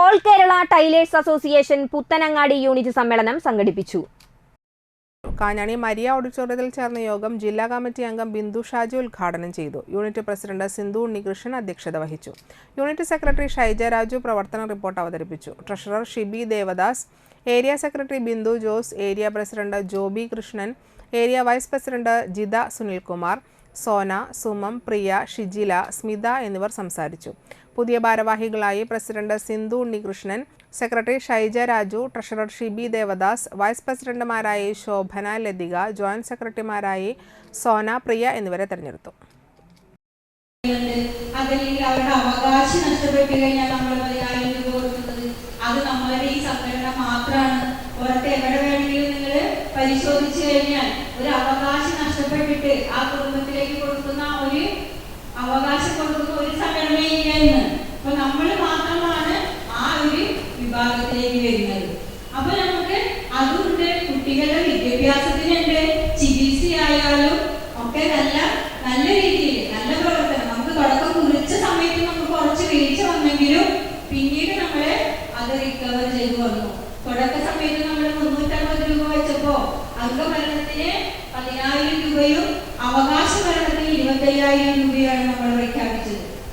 All Kerala tailors association Puthanangadi unit സമ്മേളനം സംഘടിപ്പിച്ചു. Kanjani Maria ഓഡിറ്റോറിയത്തിൽ ചേർന്ന യോഗം ജില്ലാ കമ്മിറ്റി അംഗം ബിന്ദു ഷാജി ഉദ്ഘാടനം ചെയ്തു. യൂണിറ്റ് പ്രസിഡന്റ് സിന്ധു ഉണ്ണികൃഷ്ണൻ അധ്യക്ഷത വഹിച്ചു. യൂണിറ്റ് സെക്രട്ടറി ഷൈജ രാജു പ്രവർത്തന റിപ്പോർട്ട് അവതരിപ്പിച്ചു. Treasurer Shibi Devadas area secretary Bindu Jose area president Joby Krishnan area vice president Jitha Sunilkumar Sona Sumam Priya Shijila Smitha എന്നിവർ സംസാരിച്ചു. പുതിയ ഭാരവാഹികളായി president Sindhu Unnikrishnan secretary Shyja Raju treasurer Shibi Devadas vice പ്രസിഡന്റുമാരായി Shobhana Lathika joint സെക്രട്ടറിമാരായി സോന പ്രിയ എന്നിവരെ തെരഞ്ഞെടുത്തു. അവരുടെ നമ്മൾ അത് നമ്മളുടെ ഈ പരിശോധിച്ചു കഴിഞ്ഞാൽ ഒരു അവകാശം നഷ്ടപ്പെട്ടിട്ട് ആ കുടുംബത്തിലേക്ക് കൊടുക്കുന്ന ഒരു അവകാശം കൊടുക്കുന്ന ഒരു സംഘടനയില്ല എന്ന്. അപ്പൊ നമ്മൾ മാത്രമാണ് ആ ഒരു വിഭാഗത്തിലേക്ക് വരുന്നത്. അപ്പൊ നമുക്ക് അതുകൊണ്ട് കുട്ടികളുടെ വിദ്യാഭ്യാസത്തിനുണ്ട് ചികിത്സയായാലും ഒക്കെ നല്ല നല്ല രീതിയിൽ നല്ല പ്രവർത്തനം. നമുക്ക് തുടക്കം കുറിച്ച സമയത്ത് നമുക്ക് കുറച്ച് വീഴ്ച വന്നെങ്കിലും പിന്നീട് നമ്മൾ അത് റിക്കവർ ചെയ്തു വന്നു. തുടക്ക സമയത്ത് നമ്മൾ മുന്നൂറ്റമ്പത് രൂപ വെച്ചപ്പോ അംഗഭരണത്തിന് പതിനായിരം രൂപയും അവകാശ இவத்தையாய் என்னுடைய நம்மளுடைய